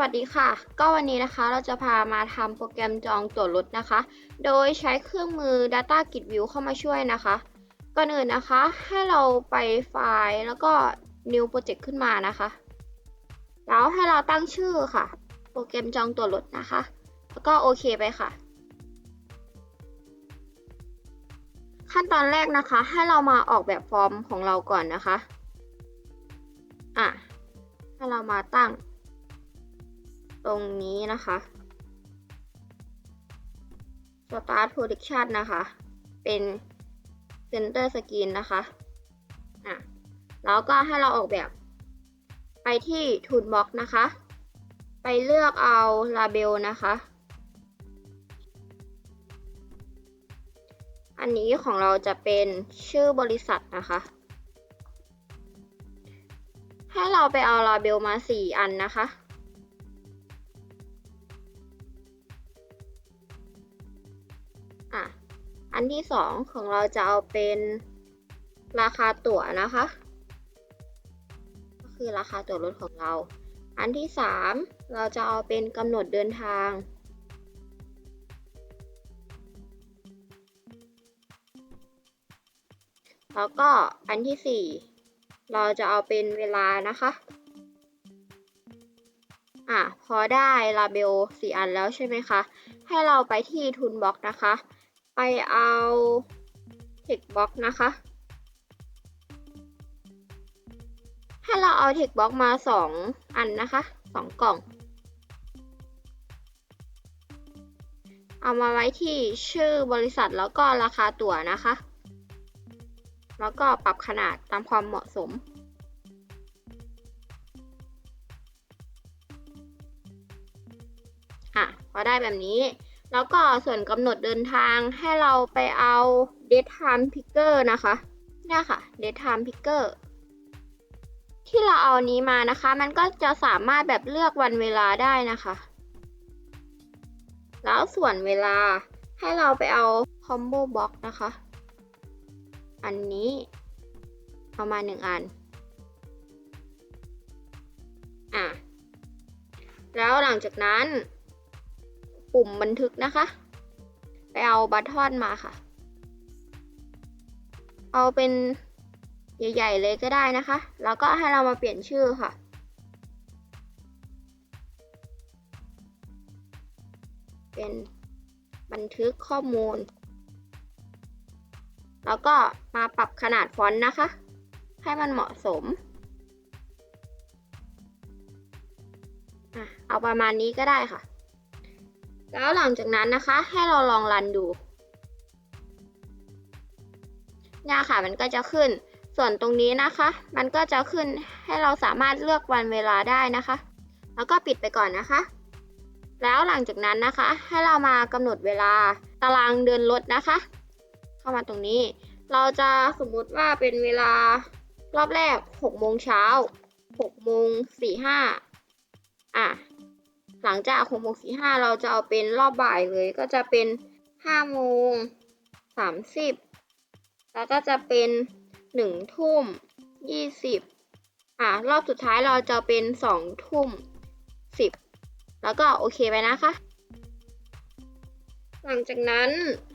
วัสดีค่ะ ก็วันนี้นะคะเราจะพามาทำโปรแกรมจองตั๋วรถนะคะ โดยใช้เครื่องมือ Data Grid View เข้ามาช่วยนะคะ ก่อนอื่นนะคะ ให้เราไปไฟล์แล้วก็ New Project ขึ้นมานะคะ แล้วให้เราตั้งชื่อค่ะ โปรแกรมจองตั๋วรถนะคะ แล้วก็โอเคไปค่ะ ขั้นตอนแรกนะคะ ให้เรามาออกแบบฟอร์มของเราก่อนนะคะ อะ ให้เรามาตั้ง ตรงนี้นะคะ Start Production นะคะ เป็น Center Screen นะคะอะแล้วก็ให้เราออกแบบ ไปที่ Toolbox นะคะ ไปเลือกเอา Label นะคะ อันนี้ของเราจะเป็นชื่อบริษัทนะคะให้เราไปเอา Label มา 4 อันนะคะ อันที่สองของเราจะเอาเป็นราคาตั๋วนะคะ ก็คือราคาตั๋วรถของเรา อันที่สามเราจะเอาเป็นกำหนดเดินทางแล้วก็อันที่สี่เราจะเอาเป็นเวลานะคะ อะ พอได้ลาเบลสี่อันแล้วใช่ไหมคะ ให้เราไปที่ Toolbox นะคะ ไปเอา Textbox นะคะ ให้เราเอา Textbox มา 2 อันนะคะ 2 กล่อง เอามาไว้ที่ชื่อบริษัทแล้วก็ราคาตั๋วนะคะ แล้วก็ปรับขนาดตามความเหมาะสมอะพอได้แบบนี้ แล้วก็ส่วนกำหนดเดินทางให้เราไปเอา date time picker นะคะเนี่ยค่ะ date time picker ที่เราเอานี้มานะคะ มันก็จะสามารถแบบเลือกวันเวลาได้นะคะ แล้วส่วนเวลาให้เราไปเอา combo box นะคะ อันนี้ เอามาหนึ่งอัน อะ แล้วหลังจากนั้น ปุ่มบันทึกนะคะ ไปเอาบัตทอนมาค่ะ เอาเป็นใหญ่ๆเลยก็ได้นะคะ แล้วก็ให้เรามาเปลี่ยนชื่อค่ะ เป็นบันทึกข้อมูล แล้วก็มาปรับขนาดฟอนต์นะคะ ให้มันเหมาะสมอะเอาประมาณนี้ก็ได้ค่ะ แล้วหลังจากนั้นนะคะให้เราลองรันดูเนี่ยค่ะมันก็จะขึ้น ส่วนตรงนี้นะคะ มันก็จะขึ้นให้เราสามารถเลือกวันเวลาได้นะคะ แล้วก็ปิดไปก่อนนะคะ แล้วหลังจากนั้นนะคะ ให้เรามากำหนดเวลาตารางเดินรถนะคะ เข้ามาตรงนี้ เราจะสมมุติว่าเป็นเวลารอบแรก6โมงเช้า6โมง45อะ หลังจาก6โมง45เราจะเอาเป็นรอบบ่ายเลย ก็จะเป็น5โมง30แล้วก็จะเป็น1ทุ่ม20อะรอบสุดท้ายเราจะเป็น2ทุ่ม10แล้วก็โอเคไปนะคะ หลังจากนั้น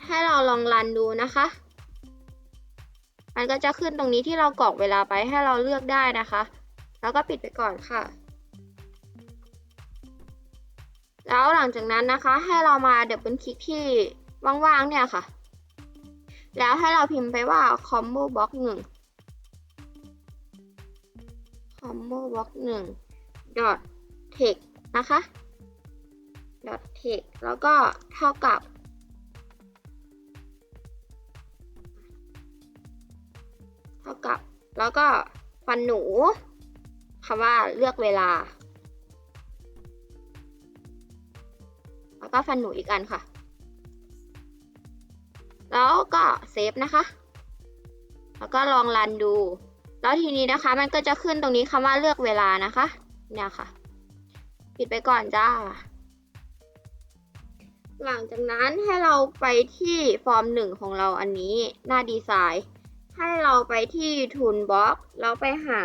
ให้เราลองรันดูนะคะ มันก็จะขึ้นตรงนี้ที่เรากรอกเวลาไปให้เราเลือกได้นะคะ แล้วก็ปิดไปก่อนค่ะ แล้วหลังจากนั้นนะคะให้เรามาเดับเบิลคลิกที่ว่างๆเนี่ยค่ะ แล้วให้เราพิมพ์ไปว่า combo box 1 combo box 1 dot text นะคะ dot text แล้วก็เท่ากับ เท่ากับ แล้วก็ฟันหนูคำว่าเลือกเวลา แล้วก็ฟันหนูอีกอันค่ะ แล้วก็เซฟนะคะ แล้วก็ลองรันดู แล้วทีนี้นะคะ มันก็จะขึ้นตรงนี้คำว่าเลือกเวลานะคะ เนี่ยค่ะ ปิดไปก่อนจ้า หลังจากนั้นให้เราไปที่ฟอร์มหนึ่งของเราอันนี้หน้าดีไซน์ ให้เราไปที่ Toolbox แล้วไปหา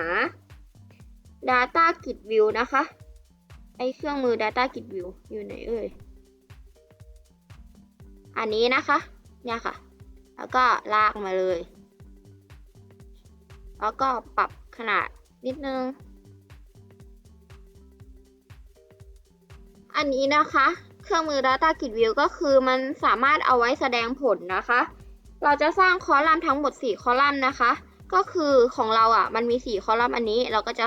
Data Grid View นะคะ ไอเครื่องมือ Data Grid View อยู่ไหนเอ่ย อันนี้นะคะ เนี่ยค่ะ แล้วก็ลากมาเลย แล้วก็ปรับขนาดนิดนึง อันนี้นะคะ เครื่องมือ Data Grid View ก็คือมันสามารถเอาไว้แสดงผลนะคะ เราจะสร้างคอลัมน์ทั้งหมด 4 คอลัมน์นะคะ ก็คือของเราอะ มันมี 4 คอลัมน์อันนี้ เราก็จะ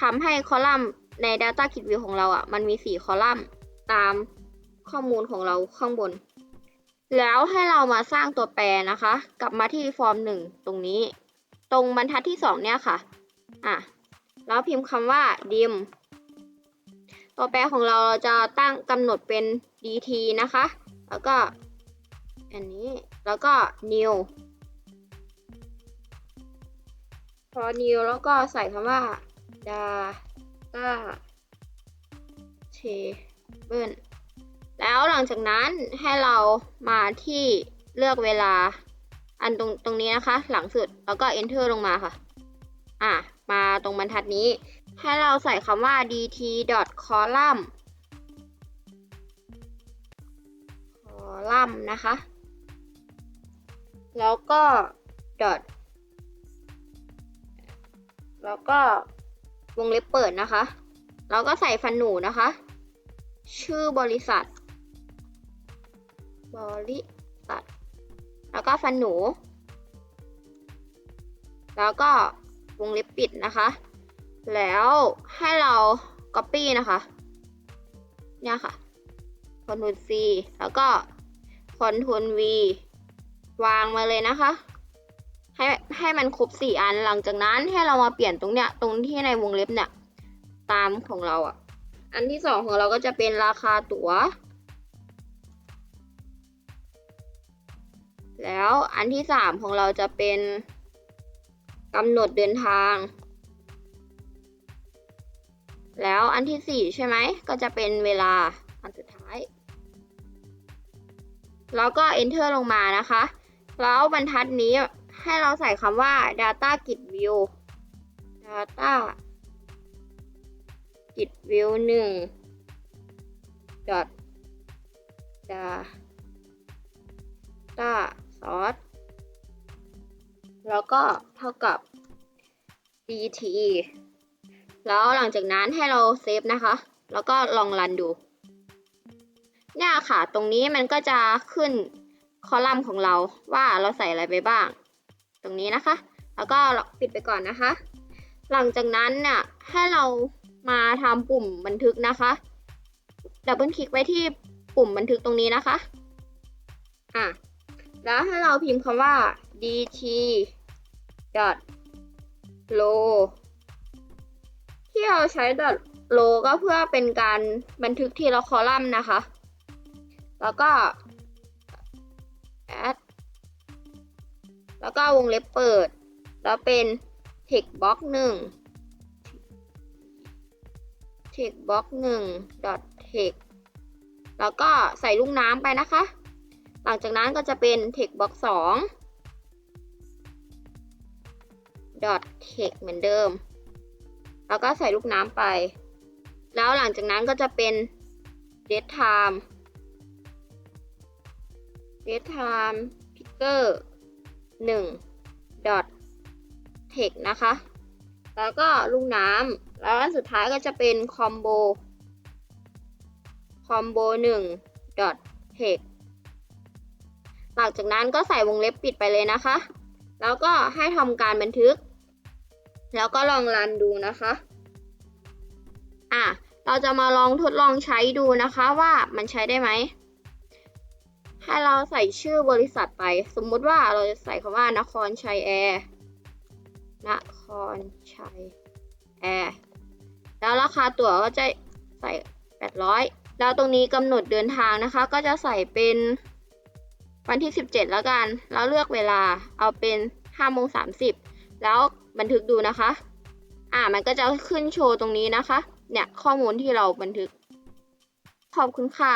ทำให้คอลัมน์ใน Data Grid View ของเราอะ มันมี 4 คอลัมน์ตามข้อมูลของเราข้างบน แล้วให้เรามาสร้างตัวแปรนะคะ กลับมาที่ฟอร์ม1ตรงนี้ ตรงบรรทัดที่2เนี่ยค่ะ อะ แล้วพิมพ์คำว่า dim ตัวแปรของเราเราจะตั้งกำหนดเป็น dt นะคะ แล้วก็ อันนี้ แล้วก็ new พอ new แล้วก็ใส่คำว่า data table แล้วหลังจากนั้นให้เรามาที่เลือกเวลาอันตรงตรงนี้นะคะ หลังสุดแล้วก็ enter ลงมาค่ะ อะ มาตรงบรรทัดนี้ ให้เราใส่คำว่า dt column column นะคะ แล้วก็ dot แล้วก็วงเล็บเปิดนะคะ แล้วก็ใส่ฟันหนูนะคะ ชื่อบริษัท บริษัทแล้วก็ฟันหนู แล้วก็วงเล็บปิดนะคะ แล้วให้เรา copy นะคะ เนี่ยค่ะ Ctrl C แล้วก็ Ctrl V วางมาเลยนะคะ ให้ให้มันครบสี่อันหลังจากนั้นให้เรามาเปลี่ยนตรงเนี้ยตรงที่ในวงเล็บเนี่ย ตามของเราอะ อันที่สองของเราก็จะเป็นราคาตั๋ว แล้วอันที่สามของเราจะเป็นกำหนดเดินทาง แล้วอันที่สี่ใช่ไหม ก็จะเป็นเวลาอันสุดท้าย แล้วก็ enter ลงมานะคะ แล้วบรรทัดนี้ให้เราใส่คำว่า data grid view data grid view 1 dot data source แล้วก็เท่ากับ dt แล้วหลังจากนั้นให้เราเซฟนะคะ แล้วก็ลองรันดูเนี่ยค่ะ ตรงนี้มันก็จะขึ้นคอลัมน์ของเราว่าเราใส่อะไรไปบ้าง ตรงนี้นะคะ แล้วก็ปิดไปก่อนนะคะ หลังจากนั้นเนี่ยให้เรามาทำปุ่มบันทึกนะคะดับเบิลคลิกไปที่ปุ่มบันทึกตรงนี้นะคะ อะ แล้วให้เราพิมพ์คำว่า dt dot row ที่เราใช้ dot row ก็เพื่อเป็นการบันทึกทีละคอลัมน์นะคะ แล้วก็ add แล้วก็วงเล็บเปิด แล้วเป็น text box 1 text box 1 dot text แล้วก็ใส่ลูกน้ำไปนะคะ หลังจากนั้นก็จะเป็น text box 2 dot text เหมือนเดิม แล้วก็ใส่ลูกน้ำไป แล้วหลังจากนั้นก็จะเป็น date time date time picker 1 dot text นะคะ แล้วก็ลูกน้ำ แล้วอันสุดท้ายก็จะเป็น combo combo 1 dot text หลังจากนั้นก็ใส่วงเล็บปิดไปเลยนะคะ แล้วก็ให้ทำการบันทึก แล้วก็ลองรันดูนะคะอะเราจะมาลองทดลองใช้ดูนะคะว่ามันใช้ได้ไหมให้เราใส่ชื่อบริษัทไป สมมุติว่าเราจะใส่คำว่านครชัยแอร์นครชัยแอร์แล้วราคาตั๋วก็จะใส่ 800 แล้วตรงนี้กำหนดเดินทางนะคะ ก็จะใส่เป็น วันที่ 17 แล้วกัน แล้วเลือกเวลาเอาเป็น5โมง30 แล้วบันทึกดูนะคะ อ่ามันก็จะขึ้นโชว์ตรงนี้นะคะ เนี่ยข้อมูลที่เราบันทึก ขอบคุณค่ะ